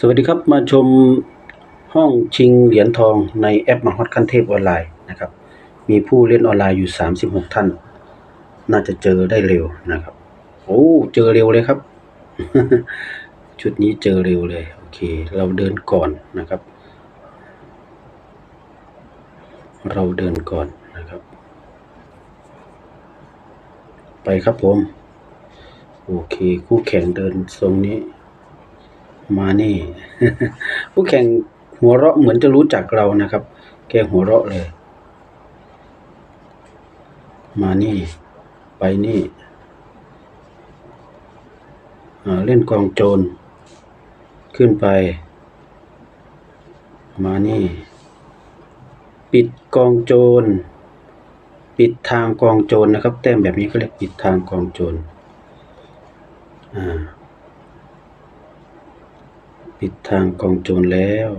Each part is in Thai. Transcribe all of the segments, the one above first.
สวัสดีครับมาชมห้องชิงเหรียญทองในแอปมหอดขั้นเทพออนไลน์นะครับ มีผู้เล่นออนไลน์อยู่ 36 ท่าน น่าจะเจอได้เร็วนะครับ โอ้เจอเร็วเลยครับ ชุดนี้เจอเร็วเลย โอเค เราเดินก่อนนะครับ เราเดินก่อนนะครับ ไปครับผม โอเค คู่แข่งเดินทรงนี้ มานี่ ผู้แข่งหัวเราะเหมือนจะรู้จักเรานะครับ แกหัวเราะเลย มานี่ ไปนี่เล่นกองโจร ขึ้นไป มานี่ ปิดกองโจร ปิดทางกองโจรนะครับ แต้มแบบนี้ก็เรียกปิดทางกองโจรอ่า ปิดทางกองโจรแล้ว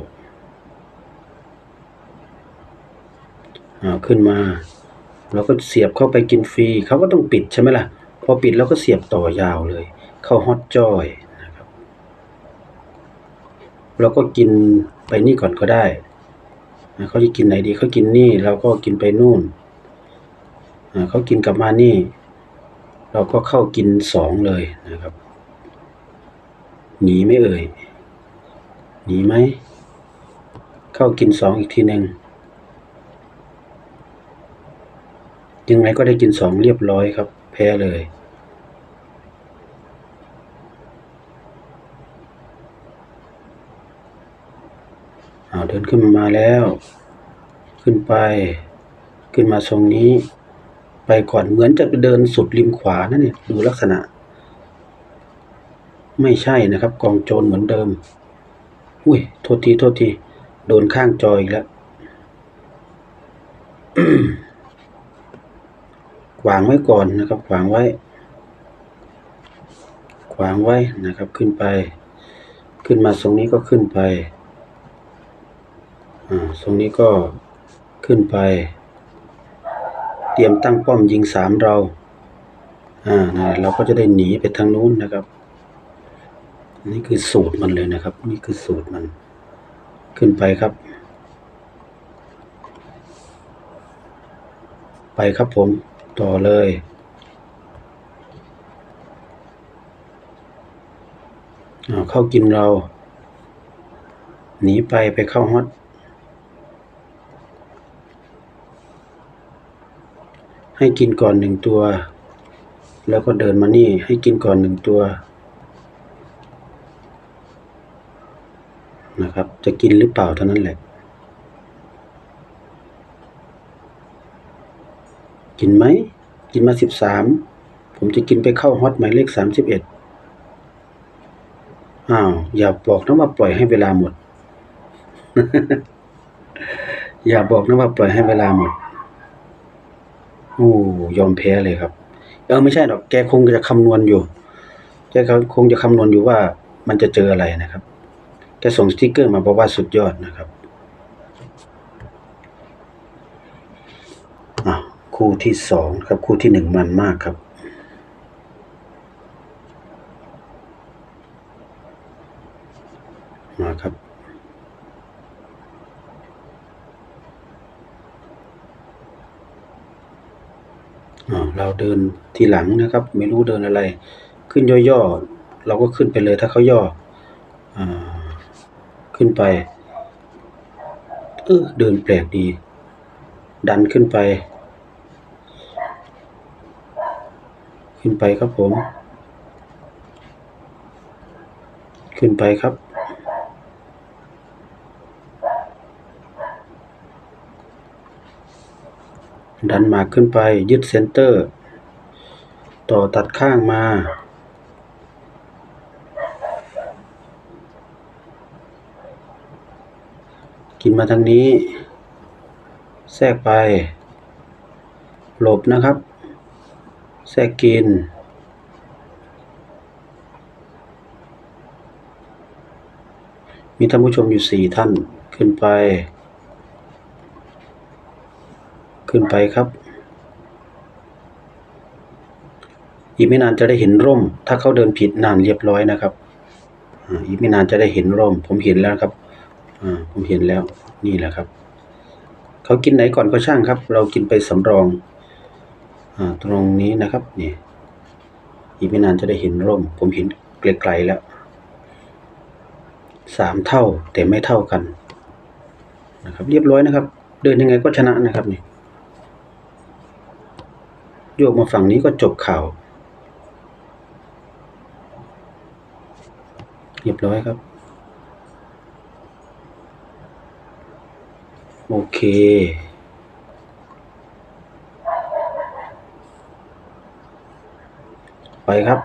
อาขึ้นมาเราก็เสียบเข้าไปกินฟรีเขาก็ต้องปิดใช่ไหมล่ะ พอปิดเราก็เสียบต่อยาวเลย เข้าฮอตจอยนะครับเราก็กินไปนี่ก่อนก็ได้เขาจะกินไหนดีเขากินนี่ เราก็กินไปนู่นเขากินกลับมานี่ เราก็เข้ากินสองเลยนะครับหนีไม่เอ่ย หนีไหม เข้ากินสองอีกทีหนึ่งยังไงก็ได้กินสองเรียบร้อยครับ แพ้เลย เอาเดินขึ้นมาแล้ว ขึ้นไป ขึ้นมาทรงนี้ ไปก่อนเหมือนจะไปเดินสุดริมขวานั่นเนี่ยดูลักษณะ ไม่ใช่นะครับ กองโจรเหมือนเดิม อุ้ย โทษที โทษที โดนข้างจออีกแล้วขวางไว้ก่อนนะครับ ขวางไว้ ขวางไว้นะครับ ขึ้นไป ขึ้นมาตรงนี้ก็ขึ้นไป อ่า ตรงนี้ก็ขึ้นไป เตรียมตั้งป้อมยิงสามเรา อ่านะเราก็จะได้หนีไปทางนู้นนะครับ นี่คือสูตรมันเลยนะครับ นี่คือสูตรมัน ขึ้นไปครับ ไปครับผมต่อเลยเข้ากินเรา หนีไปไปเข้าฮอตให้กินก่อนหนึ่งตัว แล้วก็เดินมานี่ให้กินก่อนหนึ่งตัว นะครับ จะกินหรือเปล่าเท่านั้นแหละ กินไหม กินมาสิบสาม ผมจะกินไปเข้าฮอตหมายเลขสามสิบเอ็ดอ้าว อย่าบอกนะว่าปล่อยให้เวลาหมด อย่าบอกนะว่าปล่อยให้เวลาหมด โอ้ยอมแพ้เลยครับ เออไม่ใช่หรอก แกคงจะคำนวณอยู่ แกคงจะคำนวณอยู่ว่ามันจะเจออะไรนะครับ แกส่งสติกเกอร์มาบอกว่าสุดยอดนะครับอะคู่ที่สองครับคู่ที่หนึ่งมันมากครับ มาครับอ่าเราเดินทีหลังนะครับ ไม่รู้เดินอะไร ขึ้นย่อๆ เราก็ขึ้นไปเลยถ้าเขาย่ออ่า ขึ้นไป เออเดินแปลกดี ดันขึ้นไป ขึ้นไปครับผม ขึ้นไปครับ ดันมาขึ้นไปยึดเซนเตอร์ ต่อตัดข้างมา กิน มาทางนี้ แทรกไป หลบนะครับ แทรกกิน มีท่านผู้ชมอยู่สี่ท่านขึ้นไป ขึ้นไปครับ อีกไม่นานจะได้เห็นร่ม ถ้าเขาเดินผิดนานเรียบร้อยนะครับอีกไม่นานจะได้เห็นร่ม ผมเห็นแล้วครับ อ่าผมเห็นแล้วนี่แหละครับ เขากินไหนก่อนก็ช่างครับ เรากินไปสำรอง อ่า ตรงนี้นะครับนี่อีกไม่นานจะได้เห็นร่ม ผมเห็นไกลๆแล้วสามเท่าแต่ไม่เท่ากัน นะครับ เรียบร้อยนะครับ เดินยังไงก็ชนะนะครับนี่โยกมาฝั่งนี้ก็จบข่าว เรียบร้อยครับ โอเคไปครับ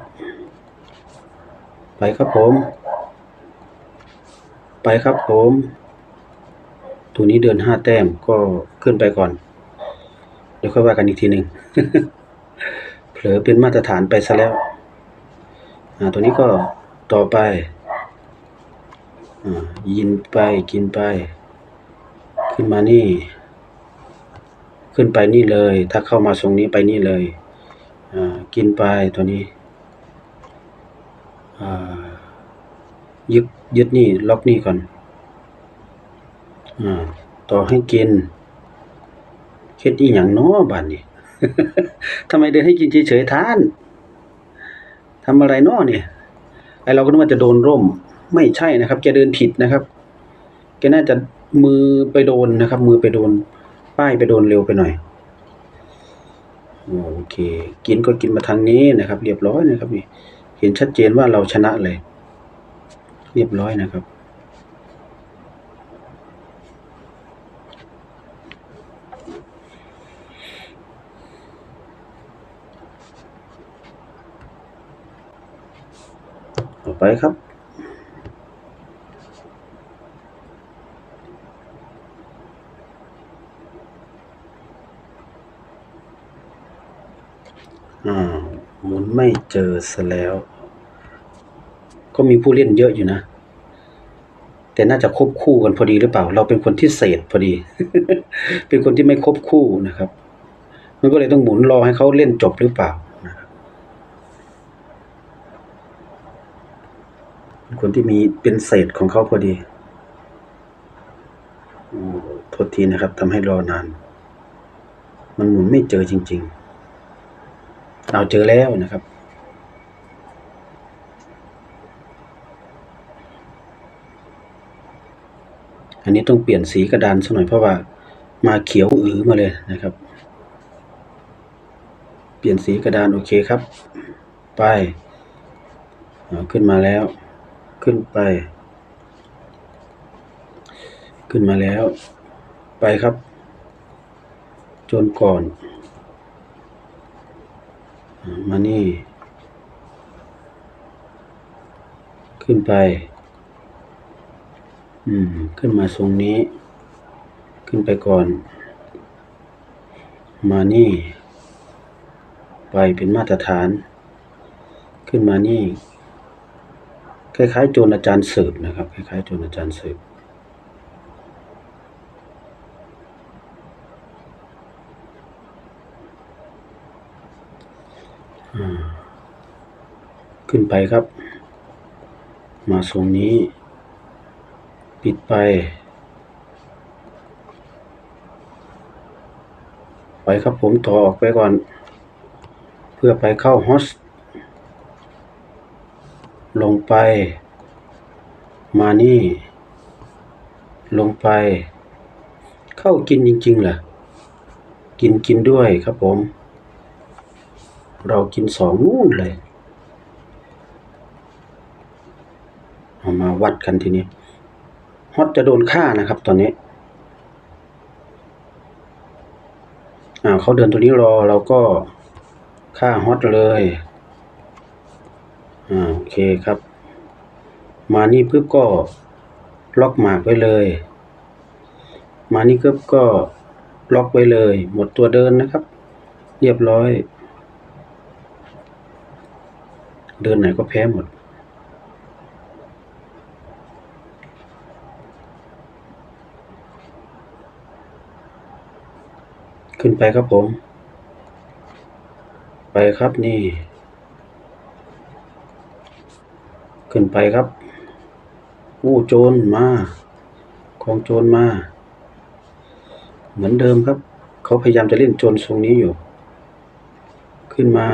ไปครับผม ไปครับผม ตัวนี้เดินห้าแต้มก็ขึ้นไปก่อน เดี๋ยวค่อยว่ากันอีกทีหนึ่งเผลอเป็นมาตรฐานไปซะแล้ว อ่า ตัวนี้ก็ต่อไป อ่า ยินไปกินไป ขึ้นมานี่ ขึ้นไปนี่เลย ถ้าเข้ามาทรงนี้ไปนี่เลย กินไปตัวนี้ยึดยึดนี่ล็อกนี่ก่อนอต่อให้กินเคล็ดอีหยังเนาะบ้านนี้ทำไมเดินให้กินเฉยๆท่านทำอะไรเนาะเนี่ยไอเราก็นึกว่าจะโดนร่ม ไม่ใช่นะครับ แกเดินผิดนะครับ แกน่าจะ มือไปโดนนะครับ มือไปโดน ป้ายไปโดนเร็วไปหน่อยโอเค กินก็กินมาทางนี้นะครับ เรียบร้อยนะครับนี่เห็นชัดเจนว่าเราชนะเลย เรียบร้อยนะครับต่อไปครับ อ่าหมุนไม่เจอซะแล้ว ก็มีผู้เล่นเยอะอยู่นะ แต่น่าจะครบคู่กันพอดีหรือเปล่า เราเป็นคนที่เศษพอดี เป็นคนที่ไม่ครบคู่นะครับ มันก็เลยต้องหมุนรอให้เขาเล่นจบหรือเปล่านะครับเป็นคนที่มีเป็นเศษของเขาพอดีโอ้โทษทีนะครับทำให้รอนาน มันหมุนไม่เจอจริง ๆ เอาเจอแล้วนะครับ อันนี้ต้องเปลี่ยนสีกระดานสักหน่อยเพราะว่ามาเขียวอือมาเลยนะครับ เปลี่ยนสีกระดานโอเคครับ ไปอ่าขึ้นมาแล้ว ขึ้นไป ขึ้นมาแล้ว ไปครับ จนก่อน มานี่ ขึ้นไป อืม ขึ้นมาทรงนี้ ขึ้นไปก่อน มานี่ ไปเป็นมาตรฐาน ขึ้นมานี่ คล้ายๆโจรอาจารย์สืบนะครับ คล้ายๆโจรอาจารย์สืบ ขึ้นไปครับ มาทรงนี้ ปิดไป ไปครับผมต่อออกไปก่อน เพื่อไปเข้าฮอสลงไป มานี่ ลงไป เข้ากินจริงๆเหรอกินกินด้วยครับผม เรากินสองนู่นเลย เอามาวัดกันทีนี้ฮอตจะโดนฆ่านะครับ ตอนนี้อ่าเขาเดินตัวนี้รอเราก็ฆ่าฮอตเลยอ่าโอเคครับ มานี่ปุ๊บก็ล็อกหมากไว้เลย มานี่ปุ๊บก็ล็อกไว้เลย หมดตัวเดินนะครับ เรียบร้อย เดินไหนก็แพ้หมด ขึ้นไปครับผม ไปครับนี่ ขึ้นไปครับโอ้โจรมากองโจรมา เหมือนเดิมครับ เขาพยายามจะเล่นโจรทรงนี้อยู่ ขึ้นมา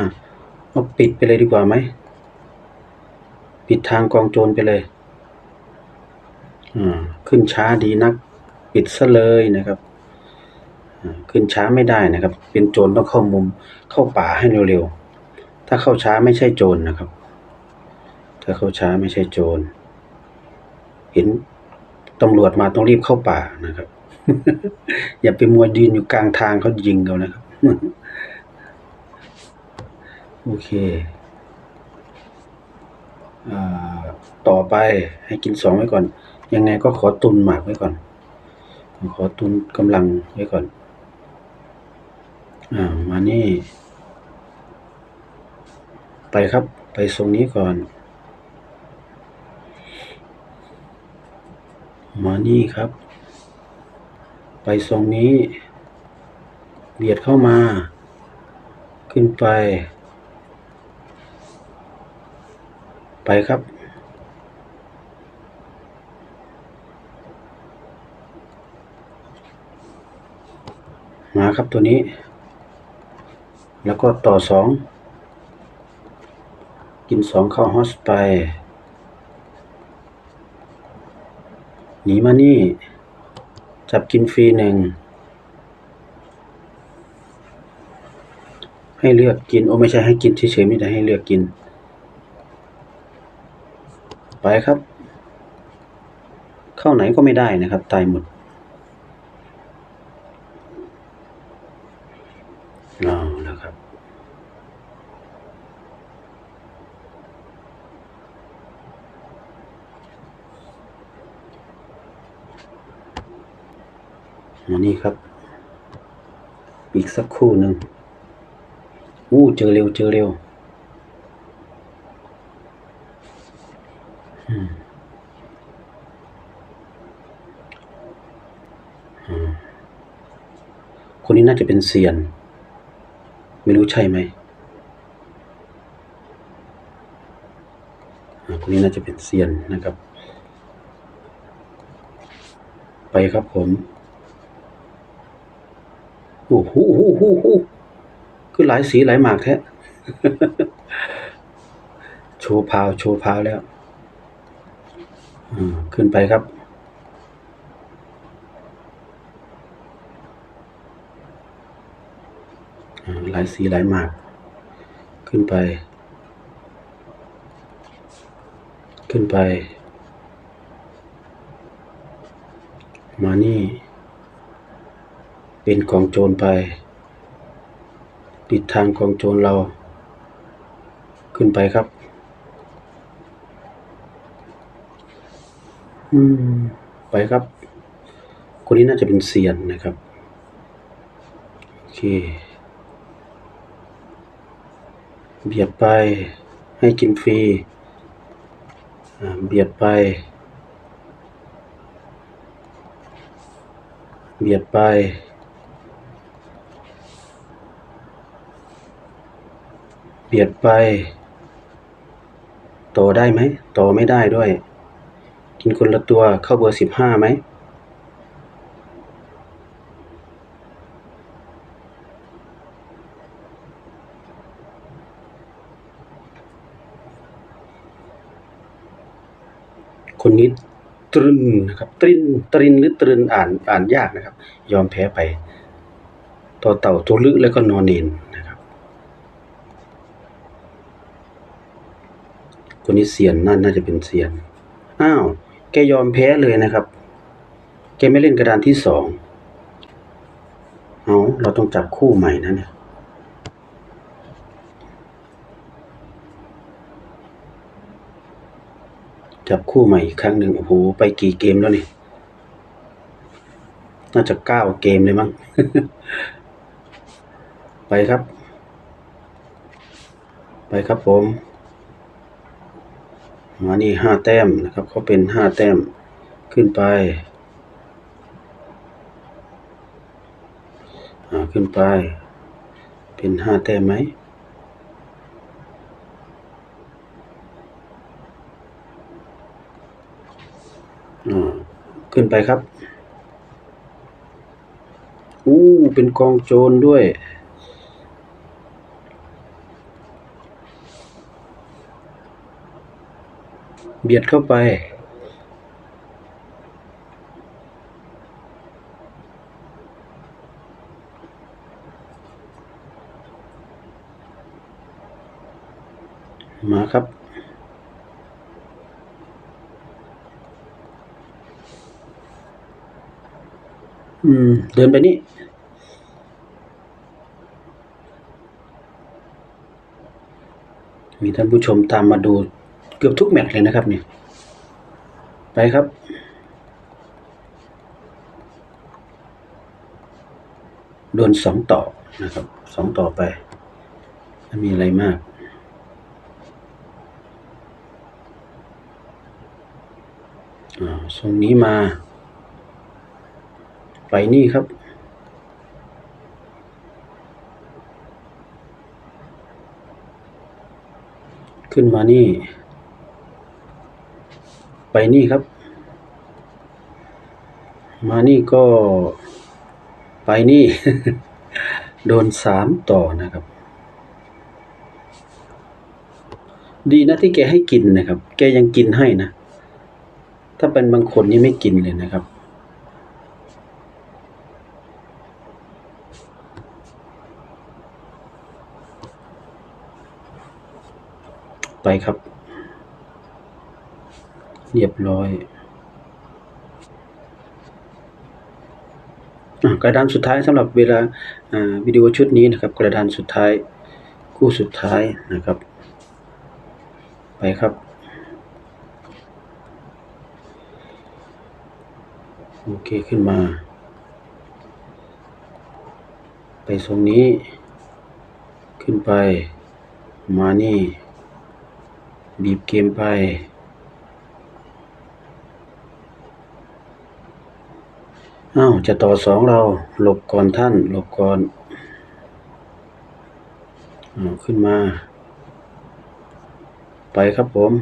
เอาปิดไปเลยดีกว่าไหม ปิดทางกองโจรไปเลยอ่าขึ้นช้าดีนัก ปิดซะเลยนะครับ ขึ้นช้าไม่ได้นะครับ เป็นโจรต้องเข้ามุมเข้าป่าให้เร็วๆ ถ้าเข้าช้าไม่ใช่โจรนะครับ ถ้าเข้าช้าไม่ใช่โจร เห็นตำรวจมาต้องรีบเข้าป่านะครับ อย่าไปมัวยืนอยู่กลางทางเขายิงเรานะครับ โอเคอต่อไปให้กินสองไว้ก่อน ยังไงก็ขอตุนหมากไว้ก่อน ขอตุนกำลังไว้ก่อน อ่ามานี่ ไปครับ ไปทรงนี้ก่อน มานี่ครับ ไปทรงนี้ เบียดเข้ามา ขึ้นไป ไปครับมาครับตัวนี้ แล้วก็ต่อสองกินสองเข้าฮอสไป หนีมานี่ จับกินฟรีหนึ่ง ให้เลือกกิน โอ้ไม่ใช่ให้กินเฉยๆไม่ได้ให้เลือกกิน ไปครับ เข้าไหนก็ไม่ได้นะครับ ตายหมดเอาะครับมานี่ครับ อีกสักครู่หนึ่งอู้เจอเร็วเจอเร็วคนนี้น่าจะเป็นเซียน ไม่รู้ใช่ไหมอ่าคนนี้น่าจะเป็นเซียนนะครับ ไปครับผมโอ้โหโอ้โหโอ้โหคือหลายสีหลายหมากแท้โชว์พาว โชว์พาวแล้วอ่าขึ้นไปครับ อ่าห ลายสีหลายหมาก ขึ้นไป ขึ้นไป มานี่ เป็นกองโจรไป ปิดทางกองโจรเรา ขึ้นไปครับ อืม ไปครับ คนนี้น่าจะเป็นเซียนนะครับ โอเค เบียดไปให้กินฟรีเบียดไป เบียดไป เบียดไป ต่อได้ไหม ต่อไม่ได้ด้วย กินคนละตัวเข้าเบอร์สิบห้าไหม คนนี้ ตรึนนะครับตรินตรินหรือตรึนอ่านอ่านยากนะครับ ยอมแพ้ไปต่อเต่าตัวลึแล้วก็นอนเนนนะครับคนนี้เซียนน่าน่าจะเป็นเซียนอ้าวแกยอมแพ้เลยนะครับ แกไม่เล่นกระดานที่สองเอาเราต้องจับคู่ใหม่นะเนี่ย จับคู่ใหม่อีกครั้งหนึ่งโอ้โหไปกี่เกมแล้วนี่ น่าจะเก้าเกมเลยมั้ง ไปครับ ไปครับผม มานี่ห้าแต้มนะครับ เขาเป็นห้าแต้มขึ้นไป อ่า ขึ้นไป เป็นห้าแต้มไหม อ อ่า ขึ้นไปครับ อู้ เป็นกองโจรด้วย เบียดเข้าไป มาครับ อืม เดินไปนี่มีท่านผู้ชมตามมาดูเกือบทุกแมตช์เลยนะครับเนี่ย ไปครับ โดนสองต่อนะครับสองต่อไปไม่มีอะไรมาก อ่าทรงนี้มา ไปนี่ครับ ขึ้นมานี่ ไปนี่ครับ มานี่ก็ไปนี่ โดนสามต่อนะครับ ดีนะที่แกให้กินนะครับ แกยังกินให้นะ ถ้าเป็นบางคนนี่ไม่กินเลยนะครับ ไปครับ เรียบร้อยกระดานสุดท้ายสำหรับเวลาอ่าวิดีโอชุดนี้นะครับ กระดานสุดท้ายคู่สุดท้ายนะครับ ไปครับโอเคขึ้นมา ไปทรงนี้ ขึ้นไปมานี่ บีบเกมไป อ้าว จะต่อสองเรา หลบก่อนท่าน หลบก่อนอ้าขึ้นมา ไปครับผม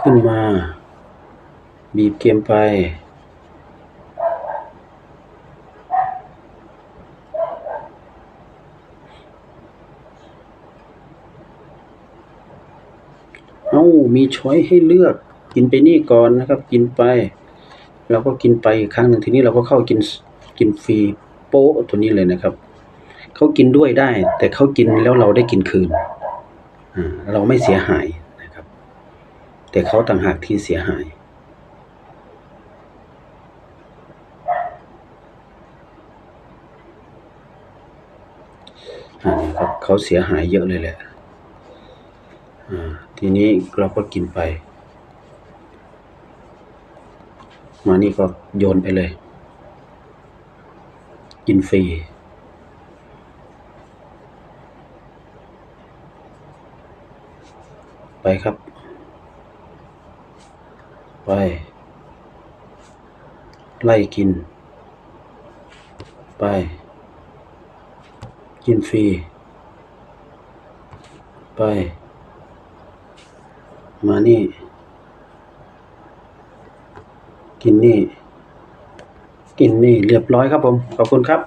ขึ้นมา บีบเกมไปามีช้อยให้เลือก กินไปนี่ก่อนนะครับ กินไปเราก็กินไปอีกครั้งหนึ่งทีนี้เราก็เข้ากินกินฟรีโป๊ะตัวนี้เลยนะครับเขากินด้วยได้ แต่เขากินแล้วเราได้กินคืนเราไม่เสียหายนะครับ แต่เขาต่างหากที่เสียหายอ่าครับเขาเสียหายเยอะเลยแหละอ่า ทีนี้เราก็กินไป มานี่ก็โยนไปเลย กินฟรีไปครับ ไป ไล่กิน ไป กินฟรี ไป มานี่ กินนี่ กินนี่เรียบร้อยครับผม ขอบคุณครับ